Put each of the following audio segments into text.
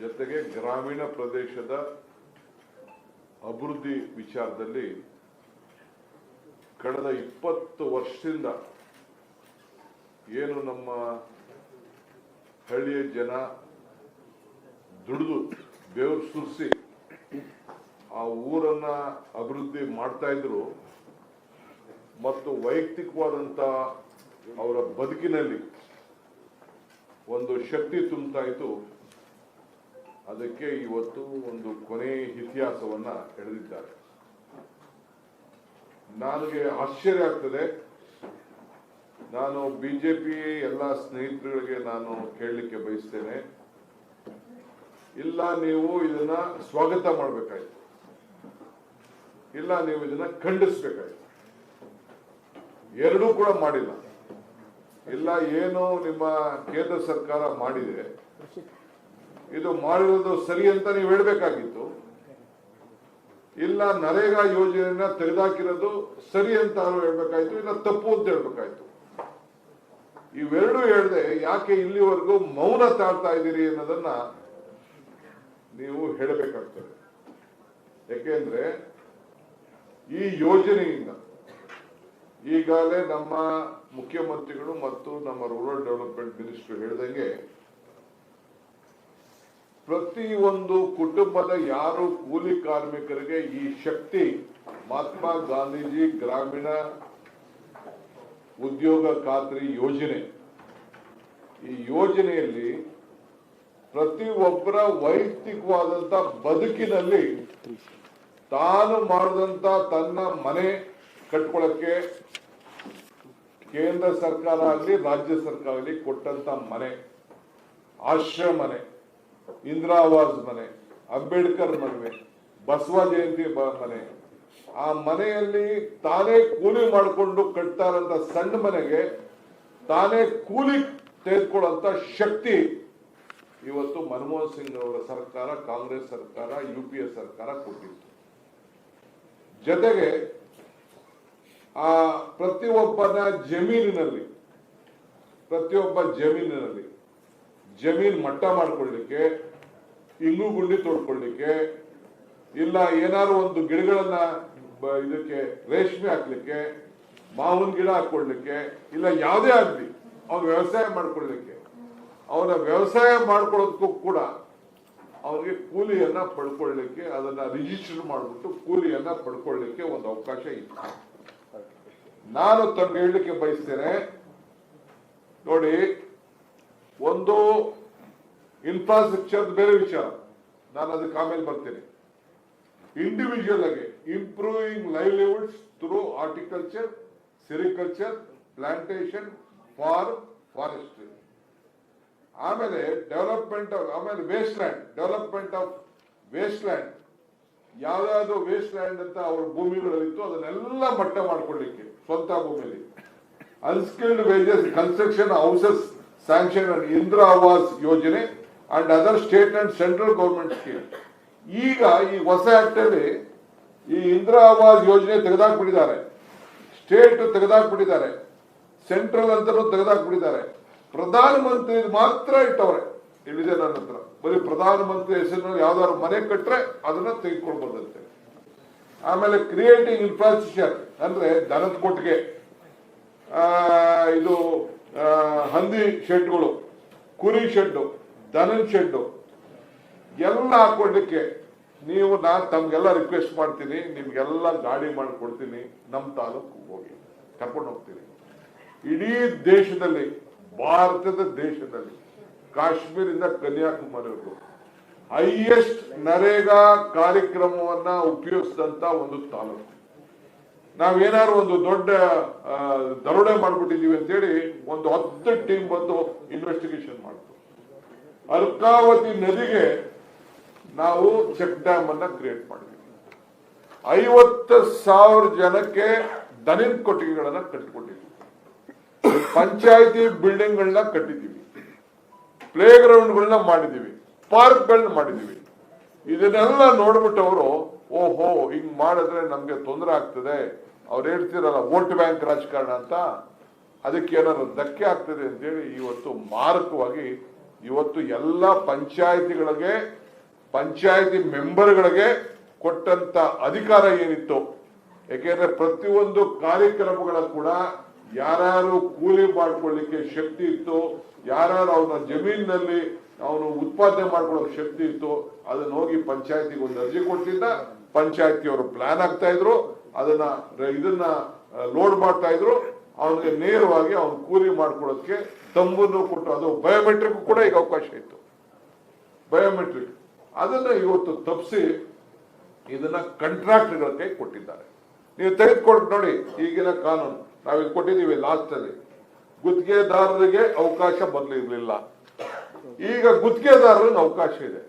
ಜೊತೆಗೆ ಗ್ರಾಮೀಣ ಪ್ರದೇಶದ ಅಭಿವೃದ್ಧಿ ವಿಚಾರದಲ್ಲಿ ಕಳೆದ ಇಪ್ಪತ್ತು ವರ್ಷದಿಂದ ಏನು ನಮ್ಮ ಹಳ್ಳಿಯ ಜನ ದುಡಿದು ಬೆವರು ಸುರಿಸಿ ಆ ಊರನ್ನ ಅಭಿವೃದ್ಧಿ ಮಾಡ್ತಾ ಇದ್ರು ಮತ್ತು ವೈಯಕ್ತಿಕವಾದಂತ ಅವರ ಬದುಕಿನಲ್ಲಿ ಒಂದು ಶಕ್ತಿ ತುಂಬ್ತಾ ಇತ್ತು. ಅದಕ್ಕೆ ಇವತ್ತು ಒಂದು ಕೊನೆ ಇತಿಹಾಸವನ್ನ ಎಳೆದಿದ್ದಾರೆ. ನನಗೆ ಆಶ್ಚರ್ಯ ಆಗ್ತದೆ. ನಾನು ಬಿಜೆಪಿ ಎಲ್ಲ ಸ್ನೇಹಿತರುಗಳಿಗೆ ನಾನು ಕೇಳಲಿಕ್ಕೆ ಬಯಸ್ತೇನೆ. ಇಲ್ಲ, ನೀವು ಇದನ್ನ ಸ್ವಾಗತ ಮಾಡಬೇಕಾಯ್ತು. ಇಲ್ಲ, ನೀವು ಇದನ್ನ ಖಂಡಿಸ್ಬೇಕಾಯ್ತು. ಎರಡೂ ಕೂಡ ಮಾಡಿಲ್ಲ. ಇಲ್ಲ, ಏನು ನಿಮ್ಮ ಕೇಂದ್ರ ಸರ್ಕಾರ ಮಾಡಿದೆ. ಇದು ಮಾಡಿರೋದು ಸರಿ ಅಂತ ನೀವು ಹೇಳಬೇಕಾಗಿತ್ತು. ಇಲ್ಲ ನರೇಗಾ ಯೋಜನೆಯನ್ನ ತೆಗೆದಾಕಿರೋದು ಸರಿ ಅಂತ ಹೇಳಬೇಕಾಯ್ತು, ಇಲ್ಲ ತಪ್ಪು ಅಂತ ಹೇಳ್ಬೇಕಾಯ್ತು. ಇವೆರಡೂ ಹೇಳದೆ ಯಾಕೆ ಇಲ್ಲಿವರೆಗೂ ಮೌನ ತಾಳ್ತಾ ಇದ್ದೀರಿ ಅನ್ನೋದನ್ನ ನೀವು ಹೇಳಬೇಕಾಗ್ತದೆ. ಯಾಕೆಂದ್ರೆ ಈ ಯೋಜನೆಯಿಂದ ಈಗಾಗಲೇ ನಮ್ಮ ಮುಖ್ಯಮಂತ್ರಿಗಳು ಮತ್ತು ನಮ್ಮ ರೂರಲ್ ಡೆವಲಪ್ಮೆಂಟ್ ಮಿನಿಸ್ಟರ್ ಹೇಳ್ದಂಗೆ ಪ್ರತಿ ಒಂದು ಕುಟುಂಬದ ಯಾರು ಕೂಲಿ ಕಾರ್ಮಿಕರಿಗೆ ಈ ಶಕ್ತಿ ಮಹಾತ್ಮ ಗಾಂಧೀಜಿ ಗ್ರಾಮೀಣ ಉದ್ಯೋಗ ಖಾತ್ರಿ ಯೋಜನೆ. ಈ ಯೋಜನೆಯಲ್ಲಿ ಪ್ರತಿಯೊಬ್ಬರ ವೈಯಕ್ತಿಕವಾದಂತ ಬದುಕಿನಲ್ಲಿ ತಾನು ಮಾಡಿದಂತ ತನ್ನ ಮನೆ ಕಟ್ಕೊಳ್ಳಕ್ಕೆ ಕೇಂದ್ರ ಸರ್ಕಾರ ಆಗಲಿ, ರಾಜ್ಯ ಸರ್ಕಾರ ಆಗಲಿ ಕೊಟ್ಟಂತ ಮನೆ ಆಶ್ರಯ ಮನೆ ಇಂದಿರಾ ಆವಾಸ್ ಮನೆ, ಅಂಬೇಡ್ಕರ್ ಮನೆ ಬಸವ ಜಯಂತಿ ಮನೆ. ಆ ಮನೆಯಲ್ಲಿ ತಾನೇ ಕೂಲಿ ಮಾಡಿಕೊಂಡು ಕಟ್ತಾ ಇರೋಂಥ ಸಣ್ಣ ಮನೆಗೆ ತಾನೇ ಕೂಲಿ ತೆಗೆದುಕೊಳ್ಳುವಂತ ಶಕ್ತಿ ಇವತ್ತು ಮನಮೋಹನ್ ಸಿಂಗ್ ಅವರ ಸರ್ಕಾರ, ಕಾಂಗ್ರೆಸ್ ಸರ್ಕಾರ, ಯು ಪಿ ಎ ಸರ್ಕಾರ ಕೊಟ್ಟಿತ್ತು. ಜೊತೆಗೆ ಆ ಪ್ರತಿಯೊಬ್ಬನ ಜಮೀನಿನಲ್ಲಿ, ಪ್ರತಿಯೊಬ್ಬ ಜಮೀನಿನಲ್ಲಿ ಜಮೀನ್ ಮಟ್ಟ ಮಾಡ್ಕೊಳ್ಳಿಕ್ಕೆ ಇಂಗು ಗುಂಡಿ ತೋಡ್ಕೊಳ್ಳಿಕ್ಕೆ, ಇಲ್ಲ ಏನಾದ್ರು ಒಂದು ಗಿಡಗಳನ್ನ ಇದಕ್ಕೆ ರೇಷ್ಮೆ ಹಾಕ್ಲಿಕ್ಕೆ, ಮಾವಿನ ಗಿಡ ಹಾಕೊಳ್ಳಿಕ್ಕೆ ಇಲ್ಲ ಯಾವುದೇ ಆಗ್ಲಿ ಅವ್ನು ವ್ಯವಸಾಯ ಮಾಡ್ಕೊಳ್ಳಿಕ್ಕೆ. ಅವನ ವ್ಯವಸಾಯ ಮಾಡ್ಕೊಳ್ಳೋದಕ್ಕೂ ಕೂಡ ಅವ್ರಿಗೆ ಕೂಲಿಯನ್ನ ಪಡ್ಕೊಳ್ಳಿಕ್ಕೆ, ಅದನ್ನ ರಿಜಿಸ್ಟರ್ ಮಾಡಿಬಿಟ್ಟು ಕೂಲಿಯನ್ನ ಪಡ್ಕೊಳ್ಳಿಕ್ಕೆ ಒಂದು ಅವಕಾಶ ಇತ್ತು. ನಾನು ತಮ್ಗೆ ಹೇಳಲಿಕ್ಕೆ ಬಯಸ್ತೇನೆ, ನೋಡಿ, ಒಂದು ಇನ್ಫ್ರಾಸ್ಟ್ರಕ್ಚರ್ ಬೇರೆ ವಿಚಾರ. ನಾನು ಅದಕ್ಕೆ ಆಮೇಲೆ ಬರ್ತೇನೆ. ಇಂಡಿವಿಜುವಲ್ ಆಗಿ improving livelihoods through horticulture sericulture plantation for forestry ಆಮೇಲೆ ಡೆವಲಪ್ಮೆಂಟ್ ಆಫ್ ಆಮೇಲೆ waste land development of waste land ಯಾವ್ದಾದ್ರು ವೇಸ್ಟ್ ಲ್ಯಾಂಡ್ ಅಂತ ಅವ್ರ ಭೂಮಿಗಳಲ್ಲಿತ್ತು, ಅದನ್ನೆಲ್ಲ ಮಟ್ಟ ಮಾಡ್ಕೊಳ್ಳಿಕ್ಕೆ, ಸ್ವಂತ ಭೂಮಿಯಲ್ಲಿ unskilled wages construction houses sanction and Indira Awas Yojana. And other state and central government scheme ಈಗ ಈ ಹೊಸ ಆಕ್ಟ್ ಅಲ್ಲಿ ಈ ಇಂದಿರಾ ಆವಾಸ್ ಯೋಜನೆ ತೆಗೆದಾಕ್ಬಿಟ್ಟಿದ್ದಾರೆ. ಸ್ಟೇಟ್ ತೆಗೆದಾಕ್ಬಿಟ್ಟಿದ್ದಾರೆ. ಸೆಂಟ್ರಲ್ ಅಂತಲೂ ತೆಗೆದಾಕ್ಬಿಟ್ಟಿದ್ದಾರೆ. ಪ್ರಧಾನ ಮಂತ್ರಿ ಇಟ್ಟವ್ರೆ. ಇಲ್ಲಿದೆ ನನ್ನ ಹತ್ರ? ಬರೀ ಪ್ರಧಾನ ಮಂತ್ರಿ ಹೆಸರಿನಲ್ಲಿ ಯಾವ್ದಾದ್ರು ಮನೆ ಕಟ್ಟರೆ ಅದನ್ನ ತೆಗೆದುಕೊಳ್ಬೋದಂತೆ ಆಮೇಲೆ ಕ್ರಿಯೇಟಿಂಗ್ ಇನ್ಫ್ರಾಸ್ಟ್ರಕ್ಚರ್ ಅಂದ್ರೆ ದನದ ಕೊಟ್ಟಿಗೆ ಇದು ಹಂದಿ ಶೆಡ್ಗಳು, ಕುರಿ ಶೆಡ್ಡು. ದನದ ಚೆಂಡು. ಎಲ್ಲ ಹಾಕೊಂಡಕ್ಕೆ ನೀವು ನಾನು ತಮ್ಗೆಲ್ಲ ರಿಕ್ವೆಸ್ಟ್ ಮಾಡ್ತೀನಿ, ನಿಮ್ಗೆಲ್ಲ ಗಾಡಿ ಮಾಡಿಕೊಡ್ತೀನಿ ನಮ್ಮ ತಾಲೂಕು ಹೋಗಿ. ಕರ್ಕೊಂಡು ಹೋಗ್ತೀನಿ. ಇಡೀ ದೇಶದಲ್ಲಿ, ಭಾರತದ ದೇಶದಲ್ಲಿ, ಕಾಶ್ಮೀರಿಂದ ಕನ್ಯಾಕುಮಾರಿವರೆಗೂ ಹೈಯೆಸ್ಟ್ ನರೇಗಾ ಕಾರ್ಯಕ್ರಮವನ್ನ ಉಪಯೋಗಿಸಿದಂತ ಒಂದು ತಾಲೂಕು. ನಾವೇನಾದ್ರು ಒಂದು ದೊಡ್ಡ ದರೋಡೆ ಮಾಡ್ಬಿಟ್ಟಿದೀವಿ ಅಂತೇಳಿ ಒಂದು ಹತ್ತು ಟೀಮ್ ಬಂದು ಇನ್ವೆಸ್ಟಿಗೇಷನ್ ಮಾಡ್ತು. ಅರ್ಕಾವತಿ ನದಿಗೆ ನಾವು ಚೆಕ್ ಡ್ಯಾಮ್ ಅನ್ನ ಕ್ರಿಯೇಟ್ ಮಾಡಿದ್ವಿ. ಐವತ್ತು ಸಾವಿರ ಜನಕ್ಕೆ ದನಿನ್ ಕೊಟ್ಟಿಗೆಗಳನ್ನ ಕಟ್ಟಿಕೊಟ್ಟಿದ್ವಿ ಪಂಚಾಯತಿ ಬಿಲ್ಡಿಂಗ್ಗಳನ್ನ ಕಟ್ಟಿದ್ದೀವಿ. ಪ್ಲೇ ಗ್ರೌಂಡ್ಗಳನ್ನ ಮಾಡಿದೀವಿ ಪಾರ್ಕ್ಗಳನ್ನ ಮಾಡಿದೀವಿ ಇದನ್ನೆಲ್ಲ ನೋಡ್ಬಿಟ್ಟು ಅವರು, ಓಹೋ, ಹಿಂಗ್ ಮಾಡಿದ್ರೆ ನಮ್ಗೆ ತೊಂದರೆ ಆಗ್ತದೆ. ಅವ್ರು ಹೇಳ್ತಿರಲ್ಲ, ವೋಟ್ ಬ್ಯಾಂಕ್ ರಾಜಕಾರಣ ಅಂತ. ಅದಕ್ಕೆ ಏನಾದ್ರು ಧಕ್ಕೆ ಆಗ್ತದೆ ಅಂತೇಳಿ ಇವತ್ತು ಮಾರಕವಾಗಿ ಇವತ್ತು ಎಲ್ಲ ಪಂಚಾಯತಿಗಳಿಗೆ, ಪಂಚಾಯತಿ ಮೆಂಬರ್ಗಳಿಗೆ ಕೊಟ್ಟಂತ ಅಧಿಕಾರ ಏನಿತ್ತು? ಯಾಕೆಂದ್ರೆ ಪ್ರತಿಯೊಂದು ಕಾರ್ಯಕ್ರಮಗಳ ಕೂಡ ಯಾರು ಕೂಲಿ ಮಾಡ್ಕೊಳ್ಳಿಕ್ಕೆ ಶಕ್ತಿ ಇತ್ತು ಯಾರು ಅವನ ಜಮೀನಿನಲ್ಲಿ ಅವನು ಉತ್ಪಾದನೆ ಮಾಡ್ಕೊಳ್ಳೋಕೆ ಶಕ್ತಿ ಇತ್ತು, ಅದನ್ನ ಹೋಗಿ ಪಂಚಾಯತಿಗೆ ಒಂದು ಅರ್ಜಿ ಕೊಟ್ಟಿದ್ದ, ಪಂಚಾಯತಿಯವರು ಪ್ಲಾನ್ ಆಗ್ತಾ ಇದ್ರು, ಅದನ್ನ ಇದನ್ನ ಲೋಡ್ ಮಾಡ್ತಾ ಇದ್ರು. ಅವನಿಗೆ ನೇರವಾಗಿ ಅವನು ಕೂಲಿ ಮಾಡ್ಕೊಳ್ಳೋದಕ್ಕೆ ತಂಬನ್ನು ಕೊಟ್ಟು, ಅದು ಬಯೋಮೆಟ್ರಿಕ್ ಕೂಡ ಈಗ ಅವಕಾಶ ಇತ್ತು. ಬಯೋಮೆಟ್ರಿಕ್ ಅದನ್ನ ಇವತ್ತು ತಪ್ಪಿಸಿ ಇದನ್ನ ಕಾಂಟ್ರಾಕ್ಟ್ಗಳ ಕೈ ಕೊಟ್ಟಿದ್ದಾರೆ. ನೀವು ತೆಗೆದುಕೊಂಡು ನೋಡಿ, ಈಗಿನ ಕಾನೂನು. ನಾವೀಗ ಕೊಟ್ಟಿದ್ದೀವಿ ಲಾಸ್ಟ್ ಅಲ್ಲಿ. ಗುತ್ತಿಗೆದಾರರಿಗೆ ಅವಕಾಶ ಬರಲಿರಲಿಲ್ಲ. ಈಗ ಗುತ್ತಿಗೆದಾರರಿಗೆ ಅವಕಾಶ ಇದೆ.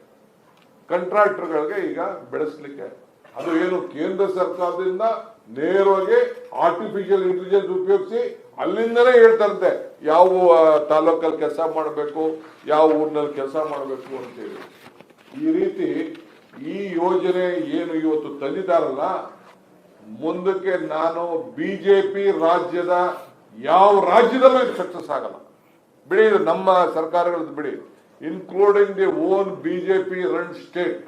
ಕಂಟ್ರಾಕ್ಟರ್ಗಳಿಗೆ ಈಗ ಬೆಳೆಸಲಿಕ್ಕೆ. ಅದು ಏನು ಕೇಂದ್ರ ಸರ್ಕಾರದಿಂದ ನೇರವಾಗಿ ಆರ್ಟಿಫಿಷಿಯಲ್ ಇಂಟೆಲಿಜೆನ್ಸ್ ಉಪಯೋಗಿಸಿ ಅಲ್ಲಿಂದನೇ ಹೇಳ್ತಾರಂತೆ, ಯಾವ ತಾಲೂಕಲ್ಲಿ ಕೆಲಸ ಮಾಡಬೇಕು, ಯಾವ ಊರಿನಲ್ಲಿ ಕೆಲಸ ಮಾಡಬೇಕು ಅಂತೇಳಿ. ಈ ರೀತಿ ಈ ಯೋಜನೆ ಏನು ಇವತ್ತು ತಂದಿದ್ದಾರಲ್ಲ, ಮುಂದಕ್ಕೆ ನಾನು ಬಿಜೆಪಿ ರಾಜ್ಯದ ಯಾವ ರಾಜ್ಯದಲ್ಲೂ ಇದು ಸಕ್ಸಸ್ ಆಗಲ್ಲ. ಬಿಡಿ ನಮ್ಮ ಸರ್ಕಾರಗಳದ್ದು ಬಿಡಿ including the own BJP run state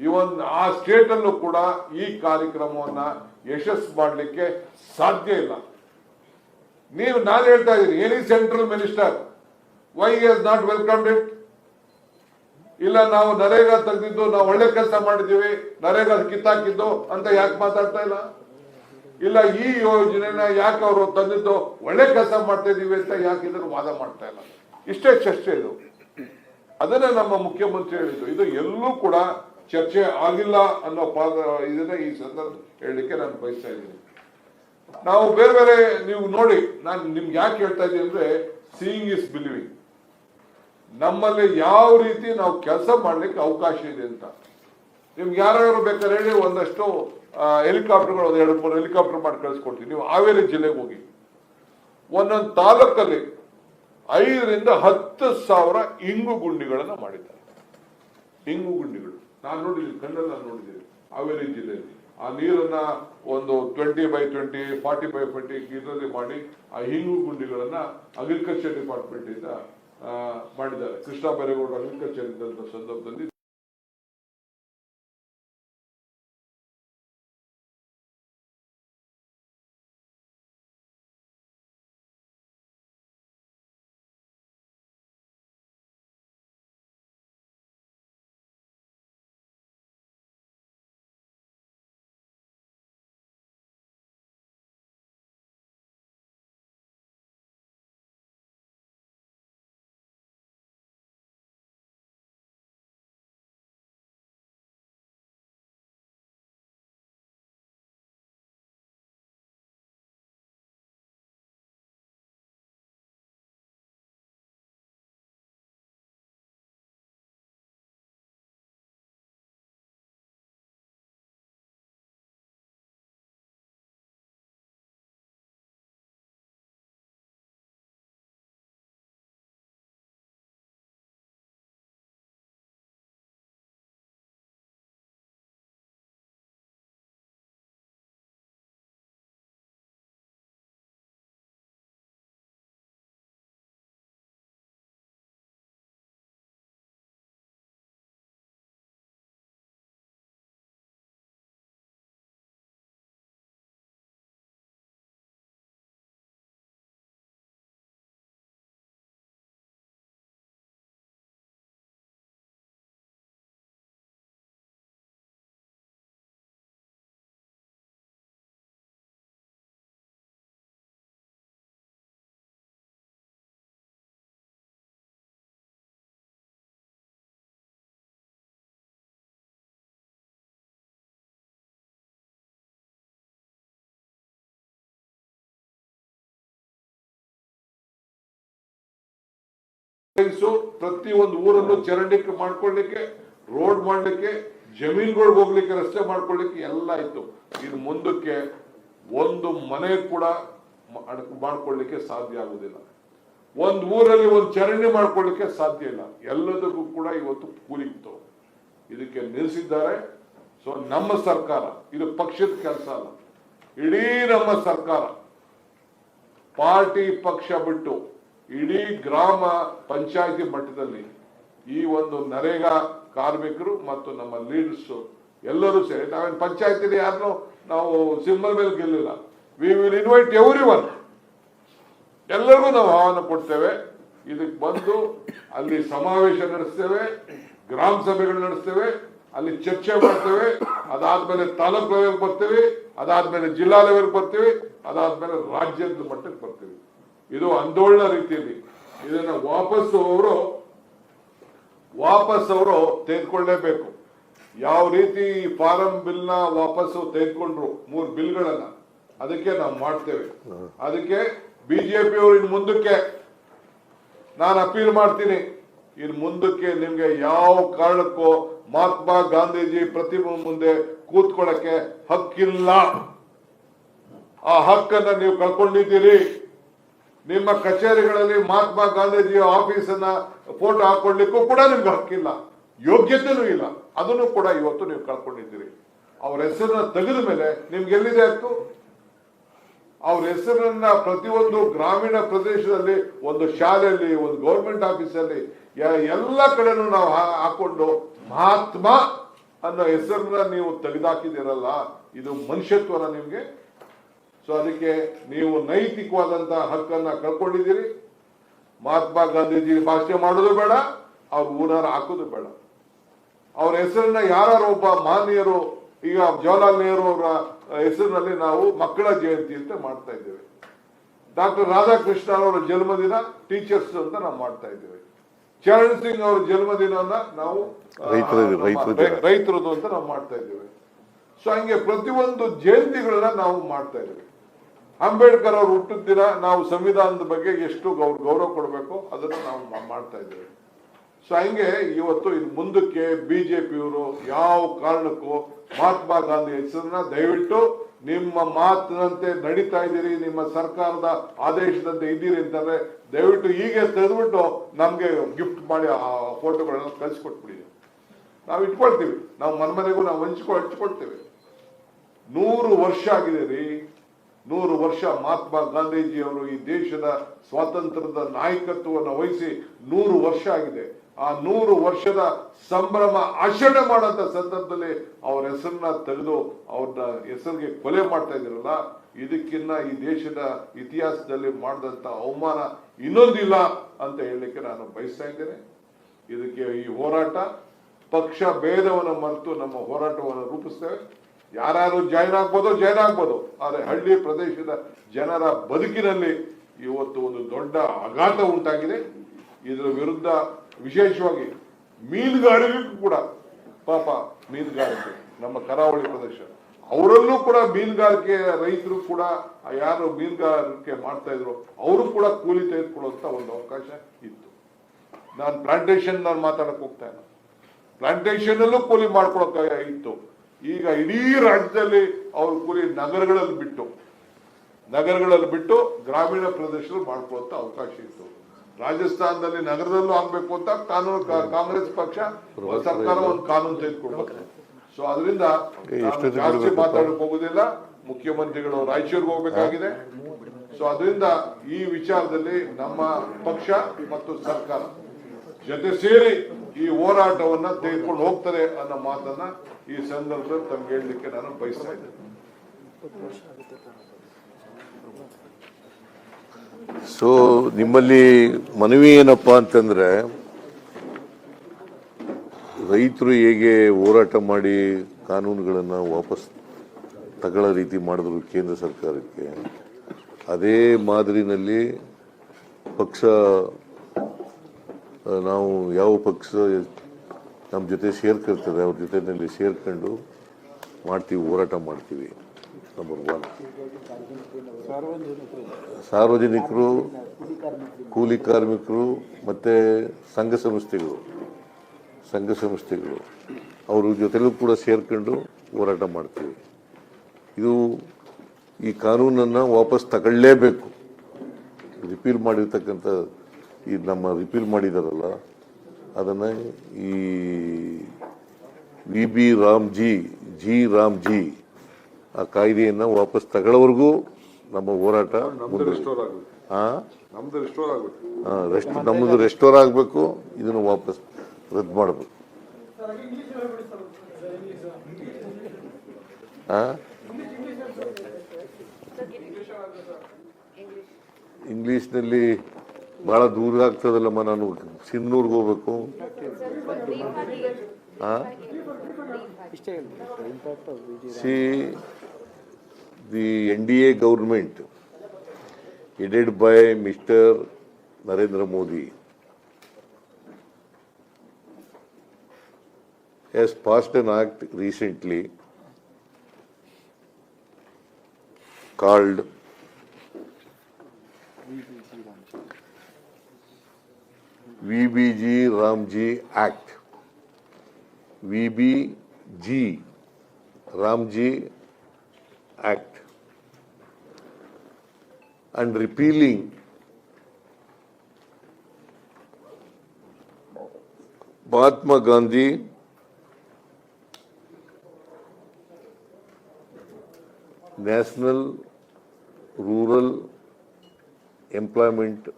even ಆ ಸ್ಟೇಟ್ ಅಲ್ಲೂ ಕೂಡ ಈ ಕಾರ್ಯಕ್ರಮವನ್ನ ಯಶಸ್ಸು ಮಾಡಲಿಕ್ಕೆ ಸಾಧ್ಯ ಇಲ್ಲ. ನೀವು ನಾನು ಹೇಳ್ತಾ ಇದ್ದೀನಿ any central minister why is not welcome it ಇಲ್ಲ, ನಾವು ನರೇಗಾ ತೆಗೆದಿದ್ದು, ನಾವು ಒಳ್ಳೆ ಕೆಲಸ ಮಾಡಿದ್ದೀವಿ, ನರೇಗಾ ಕಿತ್ತಾಕಿದ್ದು ಅಂತ ಯಾಕೆ ಮಾತಾಡ್ತಾ ಇಲ್ಲ? ಇಲ್ಲ, ಈ ಯೋಜನೆನ ಯಾಕೆ ಅವರು ತಂದಿದ್ದು, ಒಳ್ಳೆ ಕೆಲಸ ಮಾಡ್ತಾ ಇದೀವಿ ಅಂತ ಯಾಕೆ ಇದನ್ನು ವಾದ ಮಾಡ್ತಾ ಇಲ್ಲ. ಇಷ್ಟೇ ಚರ್ಚೆ ಇದು. ಅದನ್ನೇ ನಮ್ಮ ಮುಖ್ಯಮಂತ್ರಿ ಹೇಳಿದ್ದು. ಇದು ಎಲ್ಲೂ ಕೂಡ ಚರ್ಚೆ ಆಗಿಲ್ಲ ಅನ್ನೋ ಪಾದ, ಇದನ್ನ ಈ ಸಂದರ್ಭ ಹೇಳಲಿಕ್ಕೆ ನಾನು ಬಯಸ್ತಾ ಇದ್ದೀನಿ. ನಾವು ಬೇರೆ ಬೇರೆ ನೀವು ನೋಡಿ, ನಾನು ನಿಮ್ಗೆ ಯಾಕೆ ಹೇಳ್ತಾ ಇದ್ದೀನಿ ಅಂದ್ರೆ ಸೀಯಿಂಗ್ ಇಸ್ ಬಿಲೀವಿಂಗ್ ನಮ್ಮಲ್ಲಿ ಯಾವ ರೀತಿ ನಾವು ಕೆಲಸ ಮಾಡ್ಲಿಕ್ಕೆ ಅವಕಾಶ ಇದೆ ಅಂತ. ನಿಮ್ಗೆ ಯಾರ್ಯಾರು ಬೇಕಾದ್ರೆ ಹೇಳಿ, ಒಂದಷ್ಟು ಹೆಲಿಕಾಪ್ಟರ್ಗಳು, ಒಂದು ಎರಡು ಮೂರು ಹೆಲಿಕಾಪ್ಟರ್ ಮಾಡಿ ಕಳಿಸ್ಕೊಡ್ತೀವಿ ನೀವು ಹಾವೇರಿ ಜಿಲ್ಲೆಗೆ ಹೋಗಿ. ಒಂದೊಂದು ತಾಲೂಕಲ್ಲಿ ಐದರಿಂದ ಹತ್ತು ಸಾವಿರ ಇಂಗು ಗುಂಡಿಗಳನ್ನು ಮಾಡಿದ್ದಾರೆ. ಇಂಗು ಗುಂಡಿಗಳು. ನಾನು ನೋಡಿದ್ದೀನಿ, ಕಣ್ಣಲ್ಲಿ ನಾನು ನೋಡಿದ್ದೀನಿ, ಹಾವೇರಿ ಜಿಲ್ಲೆಯಲ್ಲಿ. ಆ ನೀರನ್ನ ಒಂದು twenty by twenty forty by forty ಇದರಲ್ಲಿ ಮಾಡಿ, ಆ ಹಿಂಗು ಗುಂಡಿಗಳನ್ನ ಅಗ್ರಿಕಲ್ಚರ್ ಡಿಪಾರ್ಟ್ಮೆಂಟ್ ಇಂದ ಮಾಡಿದ್ದಾರೆ. ಕೃಷ್ಣ ಬೈರೇಗೌಡ ಅಗ್ರಿಕಲ್ಚರ್ ಸಂದರ್ಭದಲ್ಲಿ ಪ್ರತಿ ಒಂದು ಊರನ್ನು ಚರಂಡಿಕ್ಕೆ ಮಾಡ್ಕೊಳ್ಳಿಕ್ಕೆ ರೋಡ್ ಮಾಡ್ಲಿಕ್ಕೆ ಜಮೀನುಗಳು ಹೋಗ್ಲಿಕ್ಕೆ, ರಸ್ತೆ ಮಾಡ್ಕೊಳ್ಳಿಕ್ಕೆ ಎಲ್ಲ ಇತ್ತು. ಇದು ಮುಂದಕ್ಕೆ ಒಂದು ಮನೆ ಕೂಡ ಮಾಡ್- ಮಾಡ್ಕೊಳ್ಳಿಕ್ಕೆ ಸಾಧ್ಯ ಆಗುದಿಲ್ಲ. ಒಂದು ಊರಲ್ಲಿ ಒಂದು ಚರಂಡಿ ಮಾಡ್ಕೊಳ್ಳಿಕ್ಕೆ ಸಾಧ್ಯ ಇಲ್ಲ. ಎಲ್ಲದಕ್ಕೂ ಕೂಡ ಇವತ್ತು ಕೂಲಿ ಇತ್ತು ಇದಕ್ಕೆ ನಿಲ್ಲಿಸಿದ್ದಾರೆ. ಸೊ ನಮ್ಮ ಸರ್ಕಾರ, ಇದು ಪಕ್ಷದ ಕೆಲಸ ಅಲ್ಲ. ಇಡೀ ನಮ್ಮ ಸರ್ಕಾರ ಪಾರ್ಟಿ ಪಕ್ಷ ಬಿಟ್ಟು ಇಡೀ ಗ್ರಾಮ ಪಂಚಾಯಿತಿ ಮಟ್ಟದಲ್ಲಿ ಈ ಒಂದು ನರೇಗಾ ಕಾರ್ಮಿಕರು ಮತ್ತು ನಮ್ಮ ಲೀಡರ್ಸ್ ಎಲ್ಲರೂ ಸೇರಿ, ನಾವೇನು ಪಂಚಾಯತಿಲಿ ಯಾರನ್ನು ನಾವು ಸಿಂಬಲ್ ಮೇಲೆ ಗೆಲ್ಲಿಲ್ಲ. We will invite every one ಎಲ್ಲರಿಗೂ ನಾವು ಆಹ್ವಾನ ಕೊಡ್ತೇವೆ. ಇದಕ್ಕೆ ಬಂದು ಅಲ್ಲಿ ಸಮಾವೇಶ ನಡೆಸ್ತೇವೆ, ಗ್ರಾಮ ಸಭೆಗಳು ನಡೆಸ್ತೇವೆ, ಅಲ್ಲಿ ಚರ್ಚೆ ಮಾಡ್ತೇವೆ. ಅದಾದ್ಮೇಲೆ ತಾಲೂಕು ಲೆವೆಲ್ ಬರ್ತೀವಿ ಅದಾದ್ಮೇಲೆ ಜಿಲ್ಲಾ ಲೆವೆಲ್ ಬರ್ತೀವಿ ಅದಾದ್ಮೇಲೆ ರಾಜ್ಯದ ಮಟ್ಟಕ್ಕೆ ಬರ್ತೀವಿ. ಇದು ಆಂದೋಲನ ರೀತಿಯಲ್ಲಿ. ಇದನ್ನ ವಾಪಸ್ಸು ಅವರು, ವಾಪಸ್ ಅವರು ತೆಗೆದುಕೊಳ್ಳೇಬೇಕು. ಯಾವ ರೀತಿ ಫಾರಂ ಬಿಲ್ನ ವಾಪಸ್ಸು ತೆಗೆದುಕೊಂಡ್ರು, ಮೂರು ಬಿಲ್ಗಳನ್ನ, ಅದಕ್ಕೆ ನಾವು ಮಾಡ್ತೇವೆ. ಅದಕ್ಕೆ ಬಿಜೆಪಿ ಅವರು ಇನ್ ಮುಂದಕ್ಕೆ, ನಾನು ಅಪೀಲ್ ಮಾಡ್ತೀನಿ ಇನ್ ಮುಂದಕ್ಕೆ ನಿಮ್ಗೆ ಯಾವ ಕಾರಣಕ್ಕೂ ಮಹಾತ್ಮ ಗಾಂಧೀಜಿ ಪ್ರತಿಮೆ ಮುಂದೆ ಕೂತ್ಕೊಳ್ಳಕ್ಕೆ ಹಕ್ಕಿಲ್ಲ. ಆ ಹಕ್ಕನ್ನ ನೀವು ಕಳ್ಕೊಂಡಿದ್ದೀರಿ. ನಿಮ್ಮ ಕಚೇರಿಗಳಲ್ಲಿ ಮಹಾತ್ಮ ಗಾಂಧೀಜಿ ಆಫೀಸ್ ಅನ್ನ ಫೋಟೋ ಹಾಕೊಳ್ಳಿಕ್ಕೂ ಕೂಡ ನಿಮ್ಗೆ ಹಕ್ಕಿಲ್ಲ. ಯೋಗ್ಯತೆಯೂ ಇಲ್ಲ. ಅದನ್ನು ಕೂಡ ಇವತ್ತು ನೀವು ಕಳ್ಕೊಂಡಿದ್ದೀರಿ. ಅವ್ರ ಹೆಸರನ್ನ ತೆಗೆದ ಮೇಲೆ ನಿಮ್ಗೆ ಎಲ್ಲಿದೆ ಆಯ್ತು ಅವ್ರ ಹೆಸರನ್ನ ಪ್ರತಿಯೊಂದು ಗ್ರಾಮೀಣ ಪ್ರದೇಶದಲ್ಲಿ, ಒಂದು ಶಾಲೆಯಲ್ಲಿ, ಒಂದು ಗೌರ್ಮೆಂಟ್ ಆಫೀಸಲ್ಲಿ ಎಲ್ಲ ಕಡೆನೂ ನಾವು ಹಾಕೊಂಡು ಮಹಾತ್ಮ ಅನ್ನೋ ಹೆಸರನ್ನ ನೀವು ತೆಗೆದಾಕಿದಿರಲ್ಲ ಇದು ಮನುಷ್ಯತ್ವನ ನಿಮ್ಗೆ ಸೊ ಅದಕ್ಕೆ ನೀವು ನೈತಿಕವಾದಂತಹ ಹಕ್ಕನ್ನ ಕಳ್ಕೊಂಡಿದ್ದೀರಿ. ಮಹಾತ್ಮ ಗಾಂಧೀಜಿ ಭಾಷಣ ಮಾಡೋದು ಬೇಡ ಅವ್ರ ಊರಾರ ಹಾಕೋದು ಬೇಡ. ಅವ್ರ ಹೆಸರನ್ನ ಯಾರು ಒಬ್ಬ ಮಾನ್ಯರು ಈಗ ಜವಾಹರ್ಲಾಲ್ ನೆಹರು ಅವರ ಹೆಸರಿನಲ್ಲಿ ನಾವು ಮಕ್ಕಳ ಜಯಂತಿ ಅಂತ ಮಾಡ್ತಾ ಇದ್ದೇವೆ. ಡಾಕ್ಟರ್ ರಾಧಾಕೃಷ್ಣ ಅವರ ಜನ್ಮದಿನ ಟೀಚರ್ಸ್ ಅಂತ ನಾವು ಮಾಡ್ತಾ ಇದ್ದೇವೆ. ಚರಣ್ ಸಿಂಗ್ ಅವರ ಜನ್ಮದಿನವನ್ನ ನಾವು ರೈತರದು ಅಂತ ನಾವು ಮಾಡ್ತಾ ಇದ್ದೇವೆ. ಸೊ ಹಂಗೆ ಪ್ರತಿಯೊಂದು ಜಯಂತಿಗಳನ್ನ ನಾವು ಮಾಡ್ತಾ ಇದ್ದೇವೆ. ಅಂಬೇಡ್ಕರ್ ಅವರು ಹುಟ್ಟಿದ ದಿನ ನಾವು ಸಂವಿಧಾನದ ಬಗ್ಗೆ ಎಷ್ಟು ಗೌ- ಗೌರವ ಕೊಡಬೇಕು ಅದನ್ನು ನಾವು ಮಾಡ್ತಾ ಇದ್ದೇವೆ. ಸೊ ಹಂಗೆ ಇವತ್ತು ಇದು ಮುಂದಕ್ಕೆ ಬಿಜೆಪಿಯವರು ಯಾವ ಕಾರಣಕ್ಕೂ ಮಹಾತ್ಮ ಗಾಂಧಿ ಹೆಸರನ್ನ ದಯವಿಟ್ಟು ನಿಮ್ಮ ಮಾತಿನಂತೆ ನಡೀತಾ ಇದ್ದೀರಿ, ನಿಮ್ಮ ಸರ್ಕಾರದ ಆದೇಶದಂತೆ ಇದ್ದೀರಿ ಅಂತಂದ್ರೆ ದಯವಿಟ್ಟು ಹೀಗೆ ತೆಗೆದ್ಬಿಟ್ಟು ನಮ್ಗೆ ಗಿಫ್ಟ್ ಮಾಡಿ ಆ ಫೋಟೋಗಳನ್ನ ಕಳಿಸ್ಕೊಟ್ಬಿಡಿ. ನಾವು ಇಟ್ಕೊಳ್ತೀವಿ. ನಾವು ಮನೆ ಮನೆಗೂ ನಾವು ಹಂಚ್ಕೊ, ಹಂಚ್ಕೊಳ್ತೇವೆ. ನೂರು ವರ್ಷ ಆಗಿದೆ ರೀ ನೂರು ವರ್ಷ ಮಹಾತ್ಮ ಗಾಂಧೀಜಿಯವರು ಈ ದೇಶದ ಸ್ವಾತಂತ್ರ್ಯದ ನಾಯಕತ್ವವನ್ನು ವಹಿಸಿ ನೂರು ವರ್ಷ ಆಗಿದೆ. ಆ ನೂರು ವರ್ಷದ ಸಂಭ್ರಮ ಆಚರಣೆ ಮಾಡಂತ ಸಂದರ್ಭದಲ್ಲಿ ಅವ್ರ ಹೆಸರನ್ನ ತೆಗೆದು ಅವ್ರನ್ನ ಹೆಸರಿಗೆ ಕೊಲೆ ಮಾಡ್ತಾ ಇದ್ರಲ್ಲ ಇದಕ್ಕಿನ್ನ ಈ ದೇಶದ ಇತಿಹಾಸದಲ್ಲಿ ಮಾಡಿದಂತ ಅವಮಾನ ಇನ್ನೊಂದಿಲ್ಲ ಅಂತ ಹೇಳಲಿಕ್ಕೆ ನಾನು ಬಯಸ್ತಾ ಇದ್ದೇನೆ. ಇದಕ್ಕೆ ಈ ಹೋರಾಟ, ಪಕ್ಷ ಭೇದವನ್ನು ಮರೆತು ನಮ್ಮ ಹೋರಾಟವನ್ನು ರೂಪಿಸ್ತೇವೆ. ಯಾರ್ಯಾರು ಜಾಯ್ನ್ ಆಗ್ಬೋದು ಜಾಯ್ನ್ ಆಗ್ಬೋದು. ಆದರೆ ಹಳ್ಳಿ ಪ್ರದೇಶದ ಜನರ ಬದುಕಿನಲ್ಲಿ ಇವತ್ತು ಒಂದು ದೊಡ್ಡ ಆಘಾತ ಉಂಟಾಗಿದೆ. ಇದರ ವಿರುದ್ಧ ವಿಶೇಷವಾಗಿ ಮೀನುಗಾರಿಕೆಗೂ ಕೂಡ ಪಾಪ ಮೀನುಗಾರಿಕೆ, ನಮ್ಮ ಕರಾವಳಿ ಪ್ರದೇಶ. ಅವರಲ್ಲೂ ಕೂಡ ಮೀನುಗಾರಿಕೆ ರೈತರು ಕೂಡ ಯಾರು ಮೀನುಗಾರಿಕೆ ಮಾಡ್ತಾ ಇದ್ರು, ಅವರು ಕೂಡ ಕೂಲಿ ತೆಗೆದುಕೊಳ್ಳುವಂತ ಒಂದು ಅವಕಾಶ ಇತ್ತು. ನಾನು ಪ್ಲಾಂಟೇಶನ್ ನಾನು ಮಾತಾಡಕ್ ಹೋಗ್ತಾ ಇಲ್ಲ. ಪ್ಲಾಂಟೇಶನ್ ಅಲ್ಲೂ ಕೂಲಿ ಮಾಡ್ಕೊಳಕ ಇತ್ತು. ಈಗ ಇಡೀ ರಾಜ್ಯದಲ್ಲಿ ಅವ್ರ ಕೂಲಿ ನಗರಗಳಲ್ಲಿ ಬಿಟ್ಟು ನಗರಗಳಲ್ಲಿ ಬಿಟ್ಟು ಗ್ರಾಮೀಣ ಪ್ರದೇಶದಲ್ಲಿ ಮಾಡ್ಕೊಳ್ಳುವಂತ ಅವಕಾಶ ಇತ್ತು. ರಾಜಸ್ಥಾನದಲ್ಲಿ ನಗರದಲ್ಲೂ ಆಗ್ಬೇಕು ಅಂತ ಕಾನೂನು ಕಾಂಗ್ರೆಸ್ ಪಕ್ಷ ಸರ್ಕಾರ ಒಂದು ಕಾನೂನು ತೆಗೆದುಕೊಡ್ಬೇಕು. ಸೊ ಅದರಿಂದ ಜಾಸ್ತಿ? ಮಾತಾಡಕ್ ಹೋಗುದಿಲ್ಲ. ಮುಖ್ಯಮಂತ್ರಿಗಳು ರಾಯಚೂರಿಗೆ ಹೋಗ್ಬೇಕಾಗಿದೆ. ಸೊ ಅದರಿಂದ ಈ ವಿಚಾರದಲ್ಲಿ ನಮ್ಮ ಪಕ್ಷ ಮತ್ತು ಸರ್ಕಾರ ಜೊತೆ ಸೇರಿ ಈ ಹೋರಾಟವನ್ನ ತೆಗೆದುಕೊಂಡು ಹೋಗ್ತಾರೆ ಅನ್ನೋ ಮಾತನ್ನ ಈ ಸಂದರ್ಭದಲ್ಲಿ ತಮ್ಗೆ ಹೇಳಲಿಕ್ಕೆ ನಾನು ಬಯಸ್ತಾ ಸೊ ನಿಮ್ಮಲ್ಲಿ ಮನವಿ ಏನಪ್ಪ ಅಂತಂದ್ರೆ, ರೈತರು ಹೇಗೆ ಹೋರಾಟ ಮಾಡಿ ಕಾನೂನುಗಳನ್ನು ವಾಪಸ್ ತಗೊಳ್ಳೋ ರೀತಿ ಮಾಡಿದ್ರು ಕೇಂದ್ರ ಸರ್ಕಾರಕ್ಕೆ, ಅದೇ ಮಾದರಿನಲ್ಲಿ ಪಕ್ಷ ನಾವು ಯಾವ ಪಕ್ಷ ನಮ್ಮ ಜೊತೆ ಸೇರ್ಕೊಳ್ತದೆ ಅವ್ರ ಜೊತೆನಲ್ಲಿ ಸೇರ್ಕೊಂಡು ಮಾಡ್ತೀವಿ, ಹೋರಾಟ ಮಾಡ್ತೀವಿ ನಂಬರ್ ಒನ್ ಸಾರ್ವಜನಿಕರು, ಕೂಲಿ ಕಾರ್ಮಿಕರು, ಮತ್ತು ಸಂಘ ಸಂಸ್ಥೆಗಳು ಸಂಘ ಸಂಸ್ಥೆಗಳು, ಅವ್ರ ಜೊತೆಲೂ ಕೂಡ ಸೇರ್ಕೊಂಡು ಹೋರಾಟ ಮಾಡ್ತೀವಿ. ಇದು ಈ ಕಾನೂನನ್ನು ವಾಪಸ್ ತಗೊಳ್ಳೇಬೇಕು. ರಿಪೀಲ್ ಮಾಡಿರ್ತಕ್ಕಂಥ ಈ ನಮ್ಮ ರಿಪೀಲ್ ಮಾಡಿದಾರಲ್ಲ ಅದನ್ನು ಈ V B Ram G G Ram G ಆ ಕಾಯ್ದೆಯನ್ನು ವಾಪಸ್ ತಗೊಳ್ಳೋವರೆಗೂ ನಮ್ಮ ಹೋರಾಟ ನಮ್ದು ರೆಸ್ಟೋರ್ ಆಗುತ್ತೆ. ಆ? ನಮ್ದು ರೆಸ್ಟೋರ್ ಆಗುತ್ತೆ. ರೆಸ್ಟ್ ನಮ್ಮದು ರೆಸ್ಟೋರ್ ಆಗಬೇಕು ಇದನ್ನು ವಾಪಸ್ ರದ್ದು ಮಾಡಬೇಕು. ಆ? ಇಂಗ್ಲೀಷ್ನಲ್ಲಿ ಬಹಳ ದೂರ ಆಗ್ತದಲ್ಲಮ್ಮ ನಾನು ಸಿಮ್ನೂರ್ಗೆ ಹೋಗ್ಬೇಕು. ಹಾಂ see, the N D A government aided by mister Narendra Modi. Has passed an act recently called VBG Ramji Act. VBG Ramji Act and repealing Mahatma Gandhi National Rural Employment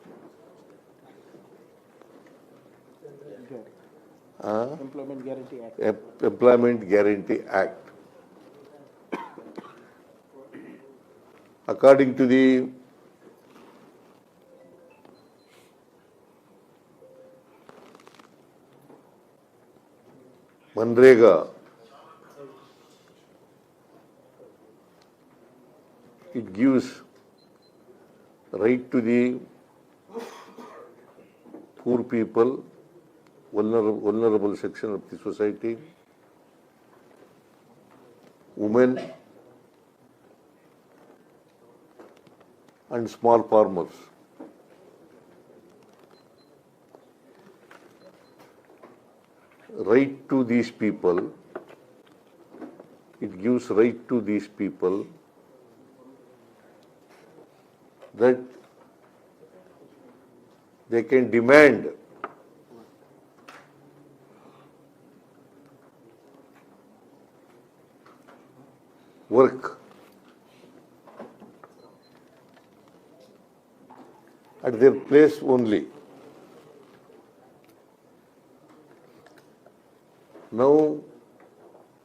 Employment Guarantee Act. Em- Employment Guarantee Act. According to the MNREGA, it gives right to the poor people vulnerable, vulnerable section of the society, women and small farmers. Right to these people, it gives right to these people that they can demand work. At their place only. Now,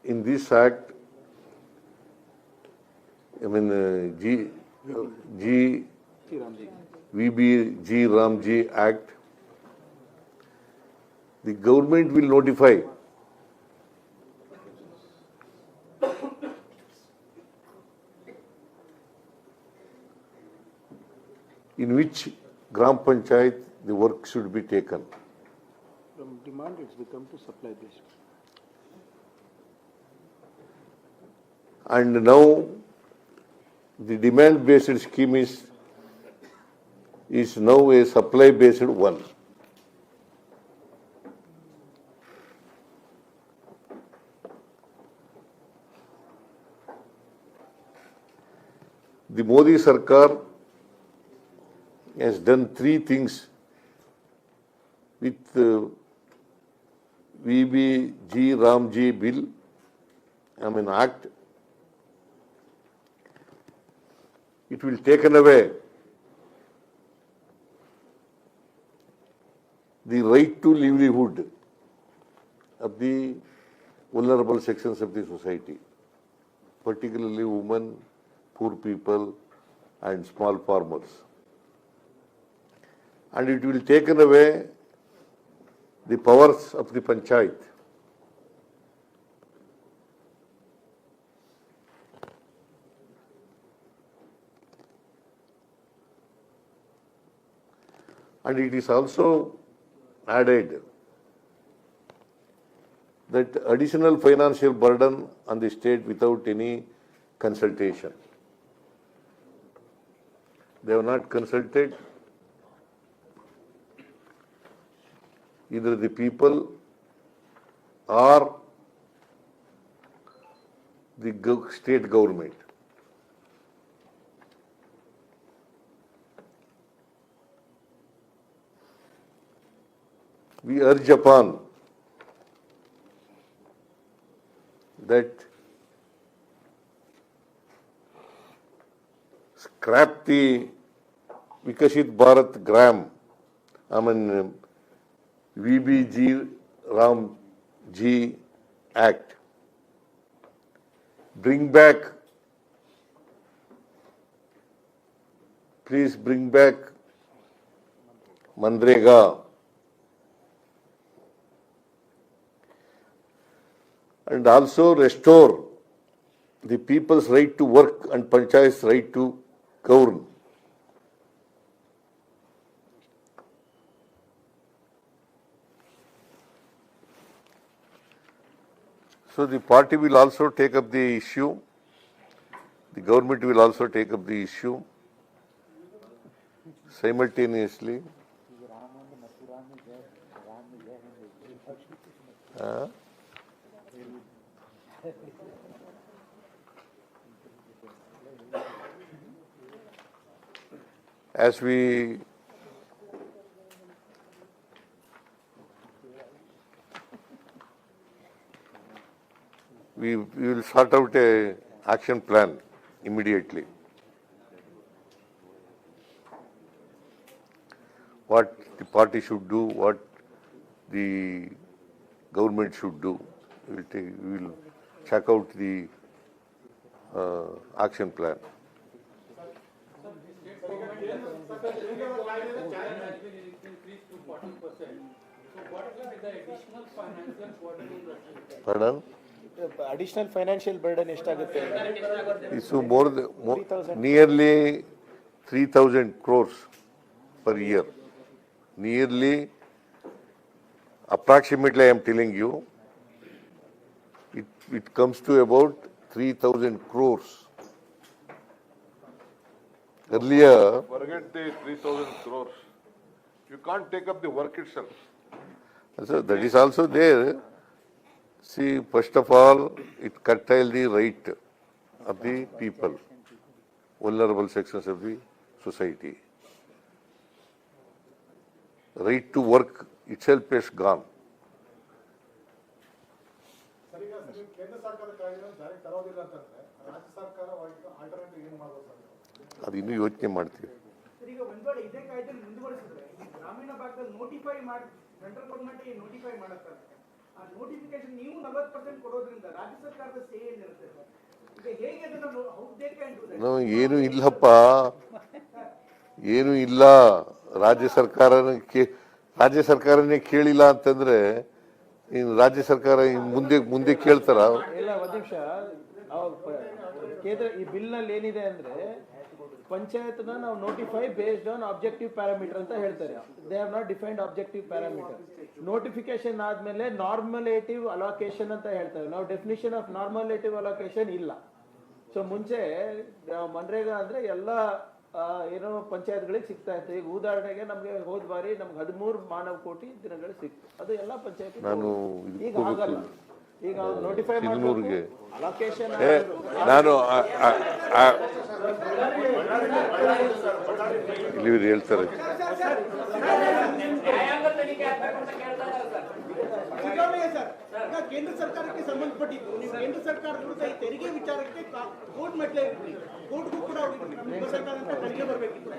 in this act, I mean, uh, G, G, VB, G, Ramji Act, the government will notify in which Gram Panchayat the work should be taken. From demand it's become to supply based. And now the demand based scheme is is now a supply based one. The Modi Sarkar has done three things with uh, VBG Ramji bill, I mean act. It will taken away the right to livelihood of the vulnerable sections of the society, particularly women, poor people, and small farmers. And it will taken away the powers of the panchayat. And it is also added that additional financial burden on the state without any consultation. They have not consulted either the people or the state government. We urge upon that scrap the Vikashit Bharat gram, I mean VBG Ram G Act. Bring back, please bring back Mandrega. And also restore the people's right to work and panchayat's right to govern. So the party will also take up the issue. The government will also take up the issue simultaneously. Uh, As we we, we will sort out a action plan immediately. What the party should do, what the government should do. We will take, we will check out the uh, action plan. Pardon? Additional financial burden ಎಷ್ಟಾಗುತ್ತೆ It's more, than- more, nearly three thousand crores per year. Nearly, approximately, I am telling you, it, it comes to about three thousand crores. Earlier, Forget the three thousand crores. You can't take up the work itself. so that is also there. See, first of all, it curtail the right of the people, vulnerable sections of the society. Right to work itself is gone. ಅದು ಇನ್ನೂ ಯೋಚನೆ ಮಾಡ್ತೀವಿ ಗ್ರಾಮೀಣ ಭಾಗದಲ್ಲಿ notify ಮಾಡಿ central government notify ಮಾಡುತ್ತಾರೆ ಆ notification ನೀವು ನಲವತ್ತು ಪರ್ಸೆಂಟ್ ಕೊಡೋದ್ರಿಂದ ರಾಜ್ಯ ಸರ್ಕಾರದ ಸೇ ಏನಿರುತ್ತೆ? ಏನು ಇಲ್ಲಪ್ಪ. ಏನು ಇಲ್ಲ. ರಾಜ್ಯ ಸರ್ಕಾರನ ಕೇ ರಾಜ್ಯ ಸರ್ಕಾರನೇ ಕೇಳಿಲ್ಲ ಅಂತಂದ್ರೆ ರಾಜ್ಯ ಸರ್ಕಾರ ಮುಂದೆ ಮುಂದೆ ಕೇಳ್ತಾರ. ಕೇಂದ್ರ ಈ ಬಿಲ್ನಲ್ಲಿ ಏನಿದೆ ಅಂದ್ರೆ ಪಂಚಾಯತ್ನ ನಾವು notify based on objective parameter ಅಂತ ಹೇಳ್ತಾರೆ. They have not defined objective parameter notification ಆದ್ಮೇಲೆ ನಾರ್ಮಲೇಟಿವ್ ಅಲೋಕೇಶನ್ ಅಂತ ಹೇಳ್ತಾರೆ. ನಾವು ಡೆಫಿನಿಷನ್ ಆಫ್ ನಾರ್ಮಲೇಟಿವ್ ಅಲೋಕೇಶನ್ ಇಲ್ಲ. ಸೊ ಮುಂಚೆ ಮನ್ರೇಗಾ ಅಂದ್ರೆ ಎಲ್ಲ ಏನೋ ಪಂಚಾಯತ್ಗಳಿಗೆ ಸಿಗ್ತಾ ಇತ್ತು. ಈಗ ಉದಾಹರಣೆಗೆ ನಮ್ಗೆ ಹೋದ್ ಬಾರಿ ನಮ್ಗೆ ಹದಿಮೂರು ಮಾನವ ಕೋಟಿ ದಿನಗಳು ಸಿಕ್ತು. ಅದು ಎಲ್ಲ ಪಂಚಾಯತ್ ಈಗ ಆಗಲ್ಲ. ಈಗ ನೋಟಿಫೈ ಸಿಂಧನೂರಿಗೆ. ಅಲೋಕೇಶನ್ ನಾನು ಇಲ್ಲಿ ಹೇಳ್ತಾರೆ. ಕೇಂದ್ರ ಸರ್ಕಾರಕ್ಕೆ ಸಂಬಂಧಪಟ್ಟಿದ್ದು ನೀವು ಕೇಂದ್ರ ಸರ್ಕಾರ ವಿರುದ್ಧ ಈ ತೆರಿಗೆ ವಿಚಾರಕ್ಕೆ ಕೋರ್ಟ್ ಮೆಟ್ಲೆ ಕೋರ್ಟ್ಗೂ ಕೂಡ ಕೇಂದ್ರ ನಮ್ಮ ಸರ್ಕಾರ ಅಂತ ತನಿಖೆ ಬರಬೇಕಿತ್ತು.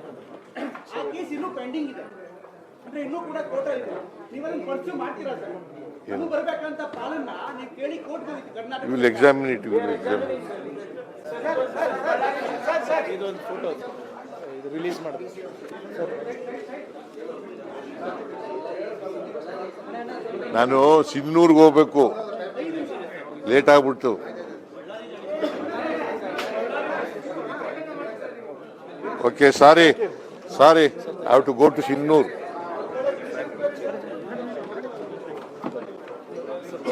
ಆ ಕೇಸ್ ಇನ್ನೂ ಪೆಂಡಿಂಗ್ ಇದೆ. ಅಂದ್ರೆ ಇನ್ನೂ ಕೂಡ ಕೋರ್ಟ್ ಇದೆ. ನೀವೇನು ಖರ್ಚು ಮಾಡ್ತೀರಾ ಸರ್? ನಮಗೆ ಬರ್ಬೇಕಂತ ಪಾಲನ್ನ ನೀವು ಕೇಳಿ court Karnataka will examine it will examine ಇದೊಂದು ಫೋಟೋ ಇದು ರಿಲೀಸ್ ಮಾಡಿದ್ರು ನಾನು ಸಿನ್ನೂರ್ಗೆ ಹೋಗ್ಬೇಕು. ಲೇಟ್ ಆಗ್ಬಿಡ್ತು. Okay sorry sorry I have to go to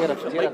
Cierra, cierra.